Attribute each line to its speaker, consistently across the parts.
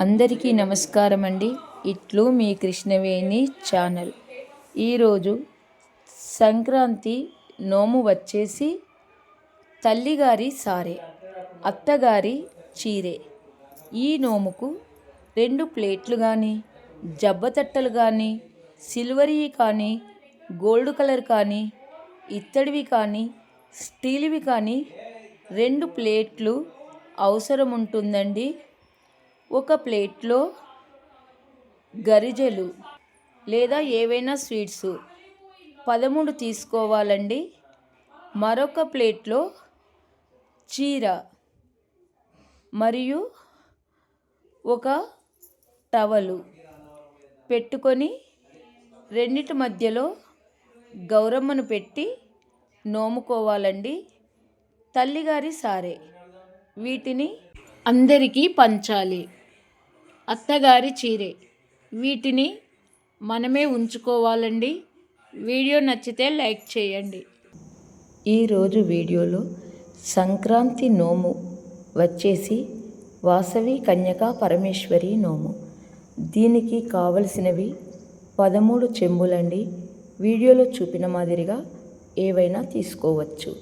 Speaker 1: అందరికీ నమస్కారం అండి ఇట్లు మీ కృష్ణవేణి ఛానల్. ఈరోజు సంక్రాంతి నోము వచ్చేసి తల్లిగారి సారే అత్తగారి చీరే. ఈ నోముకు రెండు ప్లేట్లు కానీ జబ్బతట్టలు కానీ సిల్వరీ కానీ గోల్డ్ కలర్ కానీ ఇత్తడివి కానీ స్టీల్వి కానీ రెండు ప్లేట్లు అవసరం ఉంటుందండి ఒక ప్లేట్లో గరిజలు లేదా ఏవైనా స్వీట్స్. పదమూడు తీసుకోవాలండి. మరొక ప్లేట్లో చీర మరియు ఒక టవలు పెట్టుకొని రెండిటి మధ్యలో గౌరమ్మను పెట్టి నోముకోవాలండి. తల్లిగారి సారే. వీటిని అందరికీ పంచాలి. అత్తగారి చీరే. వీటిని మనమే ఉంచుకోవాలండి. వీడియో నచ్చితే లైక్ చేయండి. ఈరోజు వీడియోలో సంక్రాంతి నోము వచ్చేసి వాసవి కన్యకా పరమేశ్వరి నోము. దీనికి కావలసినవి పదమూడు చెంబులండి. వీడియోలో చూపిన మాదిరిగా ఏవైనా తీసుకోవచ్చు.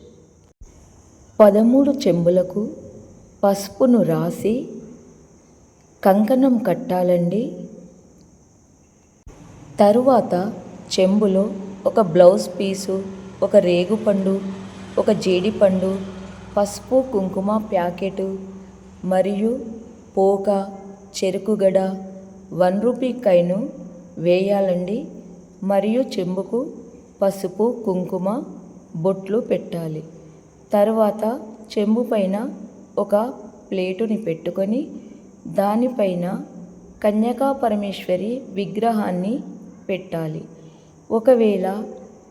Speaker 1: పదమూడు చెంబులకు పసుపును రాసి కంకణం కట్టాలండి. తరువాత చెంబులో ఒక బ్లౌజ్ పీసు ఒక రేగుపండు ఒక జీడిపండు పసుపు కుంకుమ ప్యాకెటు మరియు పోక చెరుకుగడ వన్ రూపీ కైను వేయాలండి. మరియు చెంబుకు పసుపు కుంకుమ బొట్లు పెట్టాలి. తర్వాత చెంబు పైన ఒక ప్లేటుని పెట్టుకొని దానిపైన కన్యకా పరమేశ్వరి విగ్రహాన్ని పెట్టాలి. ఒకవేళ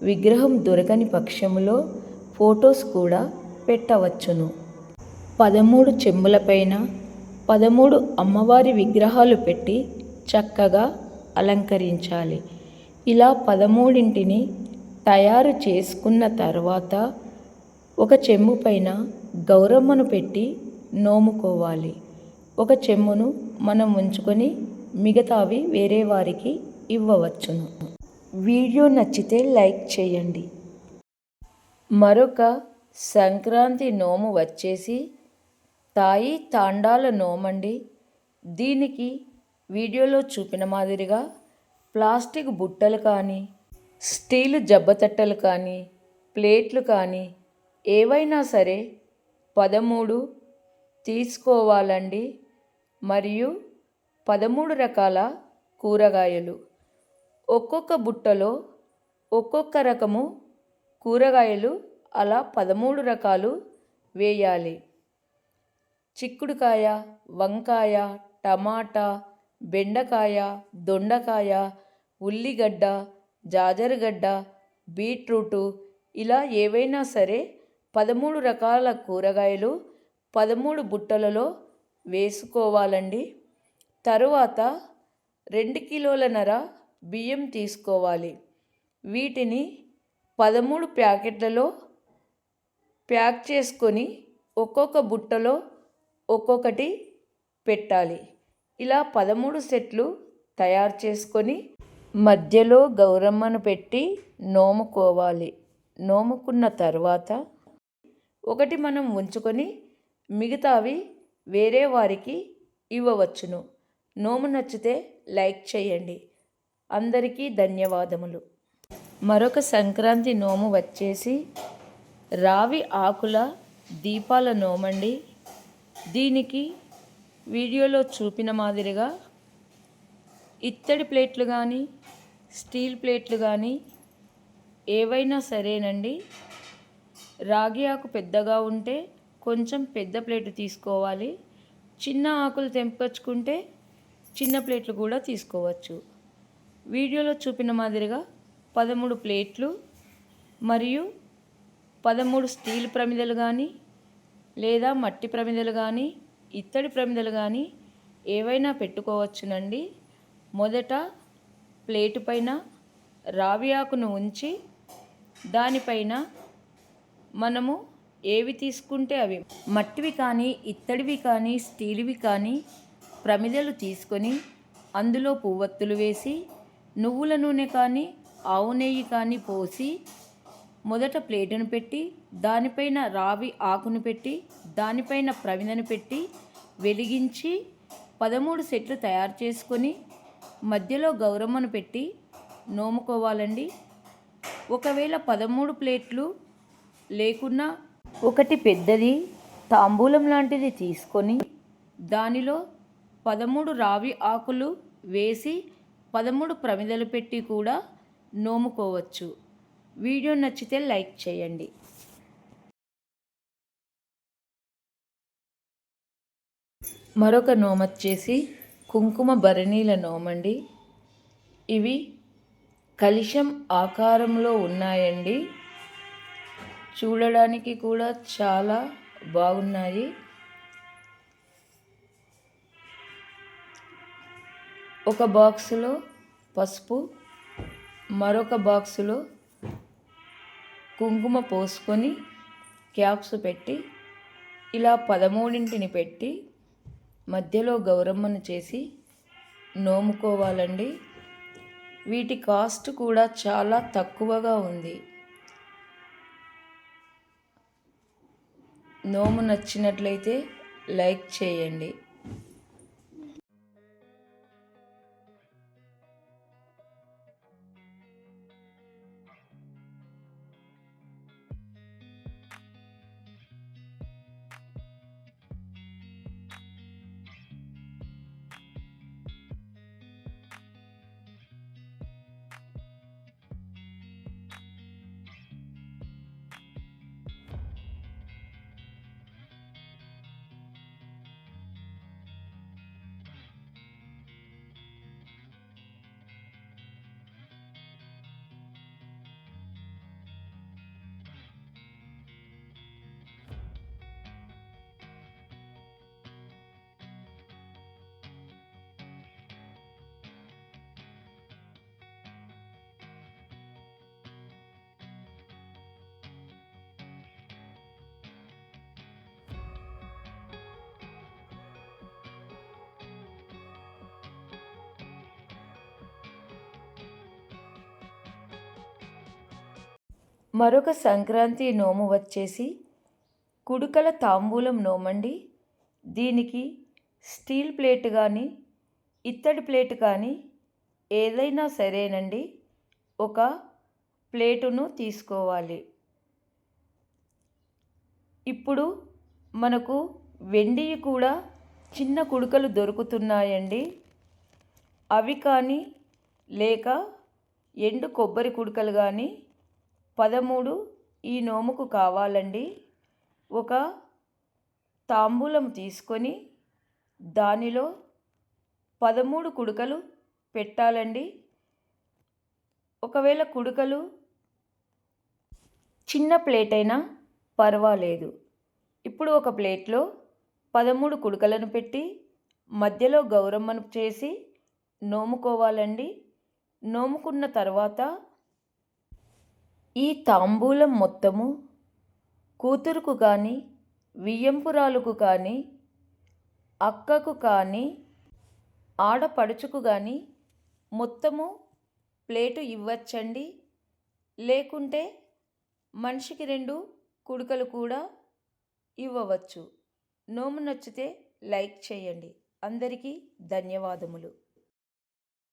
Speaker 1: విగ్రహం దొరకని పక్షంలో ఫొటోస్ కూడా పెట్టవచ్చును. పదమూడు చెంబులపైన పదమూడు అమ్మవారి విగ్రహాలు పెట్టి చక్కగా అలంకరించాలి. ఇలా పదమూడింటిని తయారు చేసుకున్న తర్వాత ఒక చెంబు పైన గౌరమ్మను పెట్టి నోముకోవాలి. ఒక చెమ్మును మనం ఉంచుకొని మిగతావి వేరే వారికి ఇవ్వవచ్చును. వీడియో నచ్చితే లైక్ చేయండి. మరొక సంక్రాంతి నోము వచ్చేసి తాయి తాండాల నోమండి. దీనికి వీడియోలో చూపిన మాదిరిగా ప్లాస్టిక్ బుట్టలు కానీ స్టీలు జబ్బతట్టలు కానీ ప్లేట్లు కానీ ఏవైనా సరే పదమూడు తీసుకోవాలండి. మరియు పదమూడు రకాల కూరగాయలు. ఒక్కొక్క బుట్టలో ఒక్కొక్క రకము కూరగాయలు అలా పదమూడు రకాలు వేయాలి. చిక్కుడుకాయ వంకాయ టమాటా బెండకాయ దొండకాయ ఉల్లిగడ్డ జాజరగడ్డ బీట్రూటు ఇలా ఏవైనా సరే పదమూడు రకాల కూరగాయలు పదమూడు బుట్టలలో వేసుకోవాలండి. తరువాత రెండు కిలోలన్నర బియ్యం తీసుకోవాలి. వీటిని పదమూడు ప్యాకెట్లలో ప్యాక్ చేసుకొని ఒక్కొక్క బుట్టలో ఒక్కొక్కటి పెట్టాలి. ఇలా పదమూడు సెట్లు తయారు చేసుకొని మధ్యలో గౌరమ్మను పెట్టి నోముకోవాలి. నోముకున్న తర్వాత ఒకటి మనం ఉంచుకొని మిగతావి వేరే వారికి ఇవ్వవచ్చును. నోము నచ్చితే లైక్ చేయండి. అందరికీ ధన్యవాదములు. మరొక సంక్రాంతి నోము వచ్చేసి రావి ఆకుల దీపాల నోమండి. దీనికి వీడియోలో చూపిన మాదిరిగా ఇత్తడి ప్లేట్లు కానీ స్టీల్ ప్లేట్లు కానీ ఏవైనా సరేనండి. రాగి ఆకు పెద్దగా ఉంటే కొంచెం పెద్ద ప్లేటు తీసుకోవాలి. చిన్న ఆకులు తెంపచ్చుకుంటే చిన్న ప్లేట్లు కూడా తీసుకోవచ్చు. వీడియోలో చూపిన మాదిరిగా పదమూడు ప్లేట్లు మరియు పదమూడు స్టీల్ ప్రమిదలు కానీ లేదా మట్టి ప్రమిదలు కానీ ఇత్తడి ప్రమిదలు కానీ ఏవైనా పెట్టుకోవచ్చునండి. మొదట ప్లేటు పైన రావి ఆకును ఉంచి దానిపైన మనము ఏవి తీసుకుంటే అవి. మట్టివి కానీ ఇత్తడివి కానీ స్టీల్వి కానీ ప్రమిదలు తీసుకొని అందులో పువ్వొత్తులు వేసి నువ్వుల నూనె కానీ ఆవు నెయ్యి కానీ పోసి మొదట ప్లేటును పెట్టి దానిపైన రావి ఆకును పెట్టి దానిపైన ప్రమిదను పెట్టి వెలిగించి పదమూడు సెట్లు తయారు చేసుకొని మధ్యలో గౌరమ్మను పెట్టి నోముకోవాలండి. ఒకవేళ పదమూడు ప్లేట్లు లేకున్నా ఒకటి పెద్దది తాంబూలం లాంటిది తీసుకొని దానిలో పదమూడు రావి ఆకులు వేసి పదమూడు ప్రమిదలు పెట్టి కూడా నోముకోవచ్చు. వీడియో నచ్చితే లైక్ చేయండి. మరొక నోమొచ్చేసి కుంకుమ భరణీల నోమండి. ఇవి కలిశం ఆకారంలో ఉన్నాయండి. చూడడానికి కూడా చాలా బాగున్నాయి. ఒక బాక్సులో పసుపు మరొక బాక్సులో కుంకుమ పోసుకొని క్యాప్స్ పెట్టి ఇలా పదమూడింటిని పెట్టి మధ్యలో గౌరమ్మను చేసి నోముకోవాలండి. వీటి కాస్ట్ కూడా చాలా తక్కువగా ఉంది. నోము నచ్చినట్లయితే లైక్ చేయండి. మరొక సంక్రాంతి నోము వచ్చేసి కుడుకల తాంబూలం నోమండి. దీనికి స్టీల్ ప్లేట్ కానీ ఇత్తడి ప్లేట్ కానీ ఏదైనా సరేనండి. ఒక ప్లేటును తీసుకోవాలి. ఇప్పుడు మనకు వెండి కూడా చిన్న కుడుకలు దొరుకుతున్నాయండి. అవి కానీ లేక ఎండు కొబ్బరి కుడుకలు కానీ పదమూడు ఈ నోముకు కావాలండి. ఒక తాంబూలం తీసుకొని దానిలో పదమూడు కుడుకలు పెట్టాలండి. ఒకవేళ కుడుకలు చిన్న ప్లేట్ అయినా పర్వాలేదు. ఇప్పుడు ఒక ప్లేట్లో పదమూడు కుడుకలను పెట్టి మధ్యలో గౌరమ్మను చేసి నోముకోవాలండి. నోముకున్న తర్వాత ఈ తాంబూలం మొత్తము కూతురుకు కానీ వియ్యంపురాలకు కానీ అక్కకు కానీ ఆడపడుచుకు కానీ మొత్తము ప్లేటు ఇవ్వచ్చండి. లేకుంటే మనిషికి రెండు కుడుకలు కూడా ఇవ్వవచ్చు. నోము నచ్చితే లైక్ చేయండి. అందరికీ ధన్యవాదములు.